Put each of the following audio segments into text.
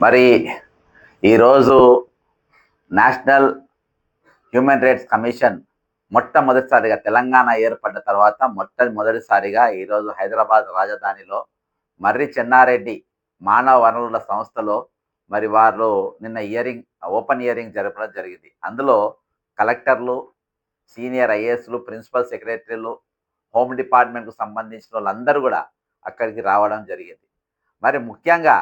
మరి ఈరోజు national human rights commission మొట్టమొదటిసారిగా తెలంగాణ ఏర్పడ్డ తర్వాత మొట్టమొదటిసారిగా ఈరోజు హైదరాబాద్ రాజధానిలో మర్రి చెన్నారెడ్డి మానవ వనరుల సంస్థలో మరి వారు నిన్న ఇయరింగ్ ఓపెన్ ఇయరింగ్ జరపడం జరిగింది. అందులో కలెక్టర్లు సీనియర్ ఐఏఎస్లు ప్రిన్సిపల్ సెక్రటరీలు హోమ్ డిపార్ట్మెంట్కు సంబంధించిన వాళ్ళందరూ కూడా అక్కడికి రావడం జరిగింది. మరి ముఖ్యంగా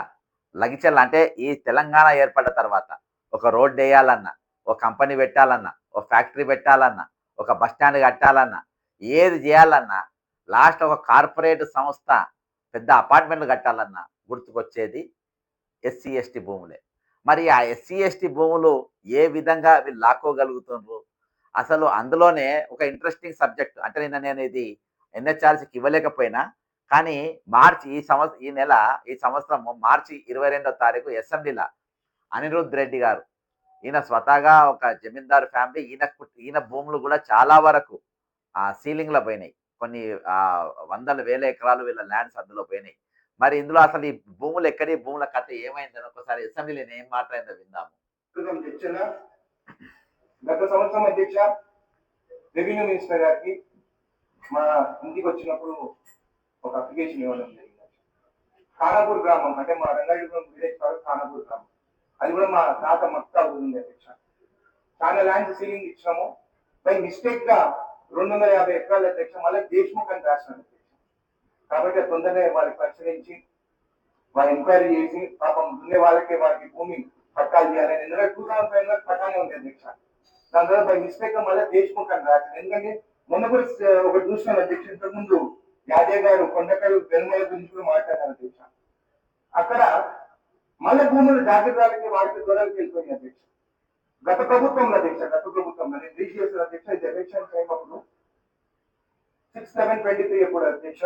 లగిచల్ అంటే ఈ తెలంగాణ ఏర్పడ్డ తర్వాత ఒక రోడ్డు వేయాలన్నా ఒక కంపెనీ పెట్టాలన్నా ఒక ఫ్యాక్టరీ పెట్టాలన్నా ఒక బస్ స్టాండ్ కట్టాలన్నా ఏది చేయాలన్నా లాస్ట్ ఒక కార్పొరేట్ సంస్థ పెద్ద అపార్ట్మెంట్లు కట్టాలన్నా గుర్తుకొచ్చేది ఎస్సీ ఎస్టీ భూములే. మరి ఆ ఎస్సీ ఎస్టీ భూములు ఏ విధంగా వీళ్ళు లాక్కోగలుగుతున్నారు అసలు అందులోనే ఒక ఇంట్రెస్టింగ్ సబ్జెక్ట్ అంటే నిన్న నేను ఇది ఎన్హెచ్ఆర్సీకి ఇవ్వలేకపోయినా కానీ మార్చి ఈ సంవత్సరం ఈ నెల ఈ సంవత్సరం మార్చి ఇరవై రెండో తారీఖు అసెంబ్లీలో అనిరుద్ రెడ్డి గారు. ఈయన స్వతహాగా ఒక జమీందారు ఫ్యామిలీ ఈయన ఈయన భూములు కూడా చాలా వరకు ఆ సీలింగ్లో పోయినాయి. కొన్ని వందల వేల ఎకరాలు వీళ్ళ ల్యాండ్స్ అందులో పోయినాయి. మరి ఇందులో అసలు ఈ భూములు ఎక్కడి భూముల కథ ఏమైందని ఒకసారి అసెంబ్లీలో ఏం మాట్లాడిందో విందాము. గత సంవత్సరం అధ్యక్ష రెవెన్యూ మినిస్టర్ గారికి మా ఇంటికి వచ్చినప్పుడు ఒక అప్లికేషన్ ఇవ్వడం జరిగింది. ఖానాపూర్ గ్రామం అంటే మా రంగారెడ్డిపురం విలేజ్ కాదు ఖానాపూర్ గ్రామం. అది కూడా మా తాత మక్తా ఉంది అధ్యక్ష. చాలా ల్యాండ్ సీలింగ్ ఇచ్చినాము. బై మిస్టేక్గా రెండు వందల యాభై ఎకరాల అధ్యక్ష మళ్ళీ దేశ్ముఖ్ అని రాసిన అధ్యక్ష. కాబట్టి తొందరగా వారికి పరిశీలించి వారి ఎంక్వైరీ చేసి పాపం ఉండే వాళ్ళకి వారికి భూమి పట్టాలు చేయాలని ఎందుకంటే టూ థౌసండ్ ఫైవ్లో పట్టానే ఉంది అధ్యక్ష. దాని తర్వాత బై మిస్టేక్ మళ్ళీ దేశ్ముఖ్ అని రాసింది. ఎందుకంటే మొన్న కూడా ఒక ఒకటి చూసిన అధ్యక్ష ఇంతకు ముందు యాదయ్య గారు కొండకల్ వెనుమల గురించి కూడా మాట్లాడారు అధ్యక్ష అక్కడ మళ్ళీ భూములు జాగ్రత్తలకి వాడికి దూరాలకు వెళ్ళిపోయింది అధ్యక్ష. గత ప్రభుత్వంలో అధ్యక్ష గత ప్రభుత్వంలో నేను రీచ్ చేసిన అధ్యక్ష ఇది ఎలక్షన్ టైం అప్పుడు. సిక్స్ సెవెన్ ట్వంటీ త్రీ అప్పుడు అధ్యక్ష.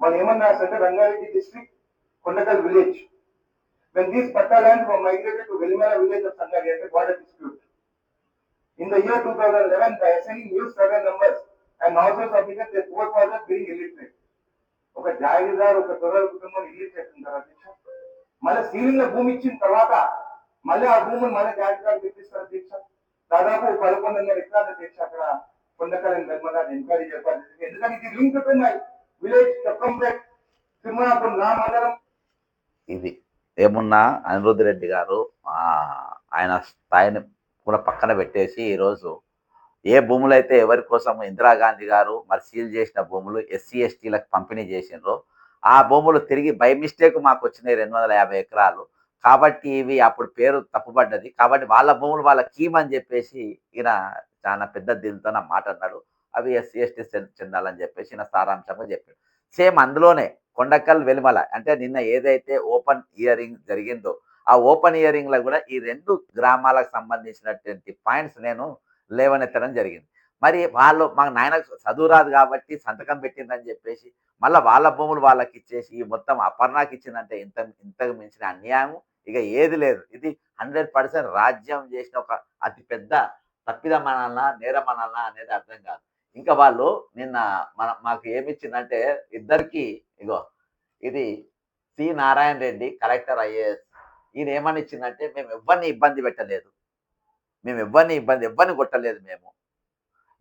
వాళ్ళు ఏమన్నా అంటే Rangareddy district Kondakal village when these patta lands were migrated to Velimala village of Sangari under border dispute. In the year 2011, by assigning new survey numbers and also submitted their poor father being illiterate ఒక జాగీదార్ ఒక దొరల కుటుంబం illiterate ఉంటారు అధ్యక్ష. మళ్ళీ సీలింగ్లో భూమి ఇచ్చిన తర్వాత మళ్ళీ ఆ భూమిని మళ్ళీ జాగీదారు తెప్పిస్తారు దీక్ష దాదాపు పదకొండున్నర ఎకరాలు దీక్ష అక్కడ కొండకలని ధర్మరాజు ఎంక్వైరీ చెప్పాలి ఎందుకంటే ఇది లింక్ ఉన్నాయి విలేజ్ చెప్పంపేట్ తిరుమలాపురం నా మండలం ఇది ఏమున్నా అనిరుద్ధ్ రెడ్డి గారు ఆయన స్థాయిని కూడా పక్కన పెట్టేసి ఈరోజు ఏ భూములు అయితే ఎవరి కోసం ఇందిరాగాంధీ గారు మరి సీల్ చేసిన భూములు ఎస్సీ ఎస్టీలకు పంపిణీ చేసినారో ఆ భూములు తిరిగి బై మిస్టేక్ మాకు వచ్చినాయి రెండు వందల యాభై ఎకరాలు. కాబట్టి ఇవి అప్పుడు పేరు తప్పుపడ్డది. కాబట్టి వాళ్ళ భూములు వాళ్ళ కీమ్ అని చెప్పేసి ఈయన చాలా పెద్ద దీనితో నా మాట అన్నాడు. అవి ఎస్సీ ఎస్టీ చెందాలని చెప్పేసి ఈయన సారాంశంగా చెప్పాడు. సేమ్ అందులోనే కొండకల్ వెలిమల అంటే నిన్న ఏదైతే ఓపెన్ ఇయరింగ్ జరిగిందో ఆ ఓపెన్ ఇయరింగ్లో కూడా ఈ రెండు గ్రామాలకు సంబంధించినటువంటి పాయింట్స్ నేను లేవనెత్తడం జరిగింది. మరి వాళ్ళు మాకు నాయన చదువు రాదు కాబట్టి సంతకం పెట్టిందని చెప్పేసి మళ్ళీ వాళ్ళ భూములు వాళ్ళకి ఇచ్చేసి ఈ మొత్తం అపర్ణాకి ఇచ్చిందంటే ఇంత ఇంతకు మించిన అన్యాయం. ఇక ఏది లేదు. ఇది హండ్రెడ్ పర్సెంట్ రాజ్యం చేసిన ఒక అతి పెద్ద తప్పిదమనాలనా నేరమనాలనా అనేది అర్థం కాదు. ఇంకా వాళ్ళు నిన్న మన మాకు ఏమి ఇచ్చిందంటే ఇద్దరికి ఇగో ఇది C. Narayana Reddy collector IAS. ఈయన ఏమని ఇచ్చిందంటే మేము ఎవరిని ఇబ్బంది పెట్టలేదు. మేము ఎవరిని ఇబ్బంది ఇవ్వని కొట్టలేదు మేము.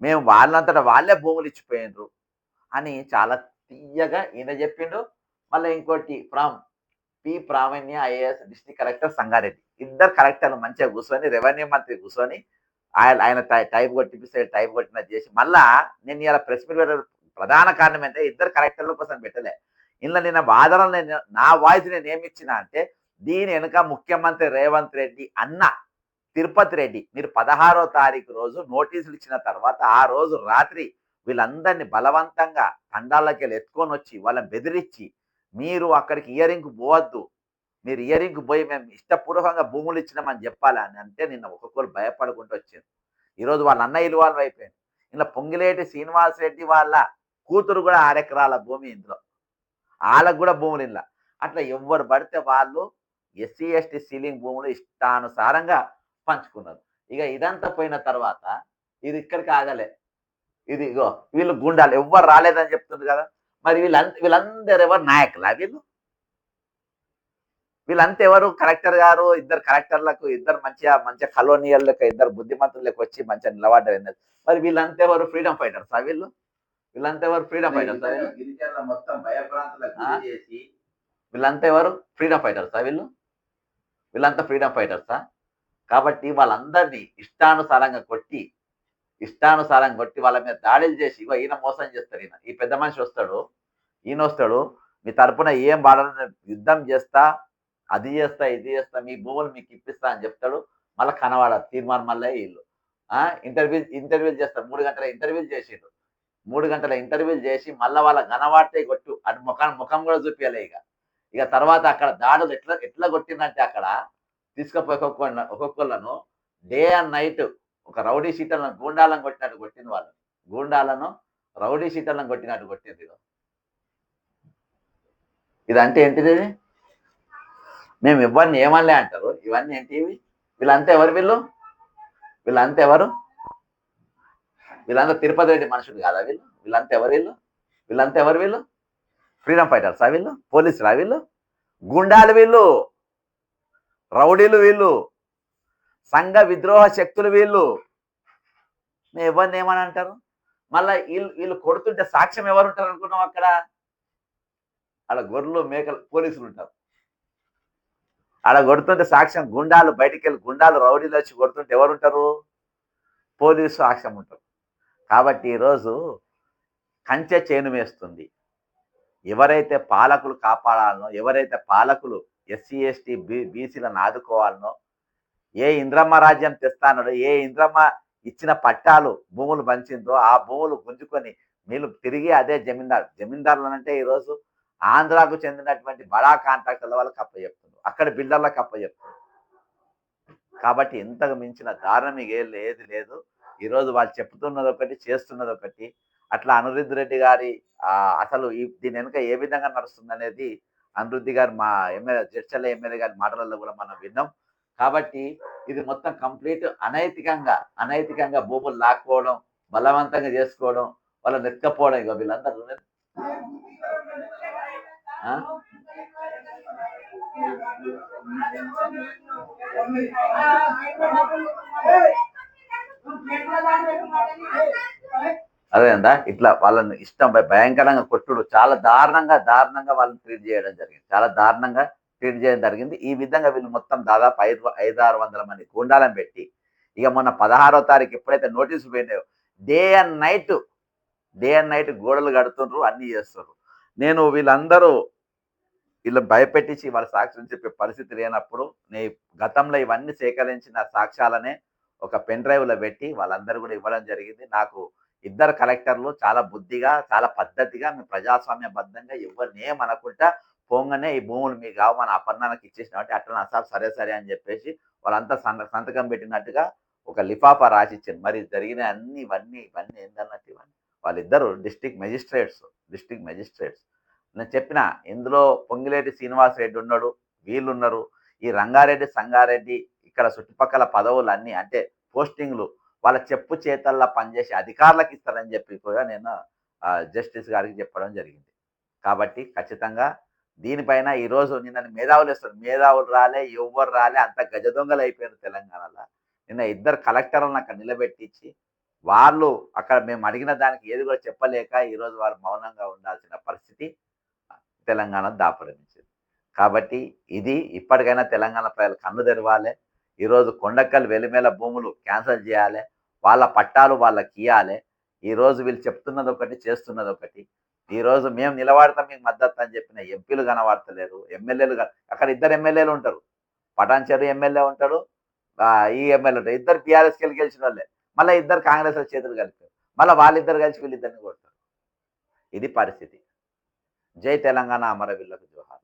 మేము వాళ్ళంతటా వాళ్ళే భూములు ఇచ్చిపోయినరు అని చాలా తీయగా ఈయన చెప్పిండు. మళ్ళీ ఇంకోటి from P Praveenya IAS district collector Sangareddy. ఇద్దరు కలెక్టర్లు మంచిగా కూర్చొని రెవెన్యూ మంత్రి కూర్చొని ఆయన ఆయన టైప్ కొట్టిపిస్తే టైప్ కొట్టిన చేసి మళ్ళా నేను ఇలా ప్రెస్ మీట్ ప్రధాన కారణం ఏంటంటే ఇద్దరు కలెక్టర్ల కోసం పెట్టలే. ఇందులో నిన్న వాదనలు నేను నా వాయిస్ నేను ఏమి ఇచ్చిన అంటే దీని వెనుక ముఖ్యమంత్రి రేవంత్ రెడ్డి అన్న తిరుపతి రెడ్డి. మీరు పదహారో తారీఖు రోజు నోటీసులు ఇచ్చిన తర్వాత ఆ రోజు రాత్రి వీళ్ళందరినీ బలవంతంగా తండాలకి వెళ్ళి ఎత్తుకొని వచ్చి వాళ్ళని బెదిరించి మీరు అక్కడికి ఇయరింగ్ పోవద్దు. మీరు ఇయరింగ్ పోయి మేము ఇష్టపూర్వకంగా భూములు ఇచ్చినామని చెప్పాలని అంటే నిన్న ఒక్కొక్కరు భయపడుకుంటూ వచ్చింది ఈరోజు వాళ్ళ అన్న ఇల్వాల్వ్ అయిపోయింది ఇలా పొంగిలేటి శ్రీనివాస్ రెడ్డి వాళ్ళ కూతురు కూడా ఆరెకరాల భూమి ఇందులో. వాళ్ళకు కూడా భూములు ఇలా అట్లా ఎవరు పడితే వాళ్ళు ఎస్సీ ఎస్టీ సీలింగ్ భూములు ఇష్టానుసారంగా పంచుకున్నారు. ఇక ఇదంతా పోయిన తర్వాత ఇది ఇక్కడికి ఆగలే. ఇది ఇగో వీళ్ళు గుండాలు ఎవ్వరు రాలేదని చెప్తుంది కదా. మరి వీళ్ళంత వీళ్ళందరూ ఎవరు నాయకులా వీళ్ళు? వీళ్ళంతా ఎవరు? కలెక్టర్ గారు ఇద్దరు కలెక్టర్లకు ఇద్దరు మంచిగా మంచిగా కలోనియర్లకు ఇద్దరు బుద్ధిమంతులకు వచ్చి మంచిగా నిలబడ్డారు ఎన్నది. మరి వీళ్ళంతా ఎవరు? ఫ్రీడమ్ ఫైటర్స్ వీళ్ళు? వీళ్ళంతా ఎవరు? ఫ్రీడమ్ ఫైటర్స్ మొత్తం ఆ? వీళ్ళంతా ఎవరు? ఫ్రీడమ్ ఫైటర్సా వీళ్ళు? వీళ్ళంతా ఫ్రీడమ్ ఫైటర్సా కాబట్టి వాళ్ళందరినీ ఇష్టానుసారంగా కొట్టి ఇష్టానుసారంగా కొట్టి వాళ్ళ మీద దాడులు చేసి ఇగో ఈయన మోసం చేస్తాడు ఈయన. ఈ పెద్ద మనిషి వస్తాడు ఈయన వస్తాడు మీ తరపున ఏం వాడాలని యుద్ధం చేస్తా అది చేస్తా ఇది చేస్తా మీ భూములు మీకు ఇప్పిస్తా అని చెప్తాడు. మళ్ళీ కనవాడారు తీర్మానం మళ్ళీ వీళ్ళు ఇంటర్వ్యూ ఇంటర్వ్యూలు చేస్తారు మూడు గంటల ఇంటర్వ్యూలు చేసిండు. మూడు గంటల ఇంటర్వ్యూలు చేసి మళ్ళీ వాళ్ళ గనవాడితే కొట్టు అటు ముఖం ముఖం కూడా చూపించాలి ఇక. ఇక తర్వాత అక్కడ దాడులు ఎట్లా ఎట్లా కొట్టిందంటే అక్కడ తీసుకుపోయి ఒక్కొక్క ఒక్కొక్కళ్ళను డే అండ్ నైట్ ఒక రౌడీ షీటర్లను గూండాలను కొట్టినట్టు కొట్టింది వాళ్ళు. గూండాలను రౌడీ షీటర్లను కొట్టినట్టు కొట్టింది ఇదంటే ఏంటిది? మేము ఇవన్నీ ఏమనలే అంటారు. ఇవన్నీ ఏంటివి వీళ్ళంతా ఎవరు వీళ్ళు? వీళ్ళంతా ఎవరు? వీళ్ళంతా తిరుపతి రెడ్డి మనుషులు కాదా వీళ్ళు? వీళ్ళంతా ఎవరు వీళ్ళు? వీళ్ళంతా ఎవరు వీళ్ళు? ఫ్రీడమ్ ఫైటర్స్ ఆ వీళ్ళు? పోలీసులు ఆ వీళ్ళు? గుండాలు వీళ్ళు? రౌడీలు వీళ్ళు సంఘ విద్రోహ శక్తులు వీళ్ళు. మేము ఇవ్వండి ఏమని అంటారు? మళ్ళీ వీళ్ళు వీళ్ళు కొడుతుంటే సాక్ష్యం ఎవరు ఉంటారు అనుకున్నాం అక్కడ? ఆడ గొర్రెలు మేకలు పోలీసులు ఉంటారు. ఆడ కొడుతుంటే సాక్ష్యం గుండాలు బయటికి వెళ్ళి గుండాలు రౌడీలు వచ్చి కొడుతుంటే ఎవరు ఉంటారు? పోలీసు సాక్ష్యం ఉంటారు. కాబట్టి ఈరోజు కంచె చేను వేస్తుంది ఎవరైతే పాలకులు కాపాడాలనో ఎవరైతే పాలకులు ఎస్సీ ఎస్టీ బీ బీసీలను ఆదుకోవాలనో ఏ ఇంద్రమ్మ రాజ్యం తెస్తానో ఏ ఇంద్రమ్మ ఇచ్చిన పట్టాలు భూములు పంచిందో ఆ భూములు గుంజుకొని మీరు తిరిగి అదే జమీందారు. జమీందారులు అంటే ఈరోజు ఆంధ్రాకు చెందినటువంటి బడా కాంట్రాక్టర్ల వాళ్ళకి అప్పచెప్తున్నారు అక్కడ బిల్డర్లకు అప్పచెప్తున్నారు కాబట్టి ఇంతకు మించిన దారుణం ఇక ఏం లేదు లేదు. ఈరోజు వాళ్ళు చెప్తున్నది ఒకటి చేస్తున్నది ఒకటి. అట్లా అనిరుద్ధ్ రెడ్డి గారి అసలు దీని వెనుక ఏ విధంగా నడుస్తుంది అనేది అనిరుద్ధి గారు మా ఎమ్మెల్యే జడ్చల్ల ఎమ్మెల్యే గారి మాటలలో కూడా మనం విన్నాం. కాబట్టి ఇది మొత్తం కంప్లీట్ అనైతికంగా అనైతికంగా భూములు లాక్కోవడం బలవంతంగా చేసుకోవడం వాళ్ళ నెత్కపోవడం ఇక వీళ్ళందరూ. ఆ? అదేందా? ఇట్లా వాళ్ళని ఇష్టం భయంకరంగా కొట్టుడు. చాలా దారుణంగా దారుణంగా వాళ్ళని ట్రీట్ చేయడం జరిగింది. చాలా దారుణంగా ట్రీట్ చేయడం జరిగింది. ఈ విధంగా వీళ్ళు మొత్తం దాదాపు ఐదు ఐదు ఆరు వందల మంది గుండాలను పెట్టి ఇక మొన్న పదహారో తారీఖు ఎప్పుడైతే నోటీసులు పోయినాయో day and night day and night గోడలు కడుతుండ్రు అన్నీ చేస్తున్నారు నేను వీళ్ళందరూ వీళ్ళు భయపెట్టించి వాళ్ళ సాక్ష్యం చెప్పే పరిస్థితి లేనప్పుడు నేను గతంలో ఇవన్నీ సేకరించిన సాక్ష్యాలనే ఒక పెన్ డ్రైవ్లో పెట్టి వాళ్ళందరూ కూడా ఇవ్వడం జరిగింది. నాకు ఇద్దరు కలెక్టర్లు చాలా బుద్ధిగా చాలా పద్ధతిగా మేము ప్రజాస్వామ్యబద్ధంగా ఎవరిని ఏమనకుండా పోంగానే ఈ భూములు మీకు కావు మన అపర్ణానికి ఇచ్చేసిన. అంటే అట్లా సార్? సరే సరే అని చెప్పేసి వాళ్ళంతా సంత సంతకం పెట్టినట్టుగా ఒక లిఫాఫా రాసిచ్చారు మరి జరిగిన అన్ని ఇవన్నీ ఇవన్నీ ఏందన్నట్టు ఇవన్నీ. వాళ్ళిద్దరు డిస్టిక్ మెజిస్ట్రేట్స్ డిస్టిక్ మెజిస్ట్రేట్స్ నేను చెప్పిన ఇందులో పొంగిలేటి శ్రీనివాస్ రెడ్డి ఉన్నాడు వీళ్ళు ఉన్నారు ఈ రంగారెడ్డి సంగారెడ్డి ఇక్కడ చుట్టుపక్కల పదవులు అన్నీ అంటే పోస్టింగ్లు వాళ్ళ చెప్పు చేతల్లో పనిచేసే అధికారులకు ఇస్తారని చెప్పి కూడా నేను జస్టిస్ గారికి చెప్పడం జరిగింది. కాబట్టి ఖచ్చితంగా దీనిపైన ఈరోజు నిన్న మేధావులు ఇస్తారు మేధావులు రాలే ఎవ్వరు రాలే అంత గజ దొంగలు అయిపోయారు తెలంగాణలో. నిన్న ఇద్దరు కలెక్టర్లను అక్కడ నిలబెట్టించి వాళ్ళు అక్కడ మేము అడిగిన దానికి ఏది కూడా చెప్పలేక ఈరోజు వారు మౌనంగా ఉండాల్సిన పరిస్థితి తెలంగాణ దాపరించింది. కాబట్టి ఇది ఇప్పటికైనా తెలంగాణ ప్రజలు కన్ను తెరవాలి. ఈరోజు కొండక్కల్ వెలిమేల భూములు క్యాన్సిల్ చేయాలి. వాళ్ళ పట్టాలు వాళ్ళకి ఇవ్వాలి ఈరోజు వీళ్ళు చెప్తున్నది ఒకటి చేస్తున్నది ఒకటి. ఈరోజు మేము నిలబడతాం మీకు మద్దతు అని చెప్పిన ఎంపీలు కనబడతలేరు ఎమ్మెల్యేలు అక్కడ ఇద్దరు ఎమ్మెల్యేలు ఉంటారు. పటాన్చెరు ఎమ్మెల్యే ఉంటాడు ఈ ఎమ్మెల్యే ఉంటారు ఇద్దరు టీఆర్ఎస్కి వెళ్ళి గెలిచిన వాళ్ళే మళ్ళీ ఇద్దరు కాంగ్రెస్ చేతులు కలిపారు. మళ్ళీ వాళ్ళిద్దరు కలిసి వీళ్ళిద్దరిని కొడతారు. ఇది పరిస్థితి. జై తెలంగాణ అమరవీళ్ళకు జోహార్.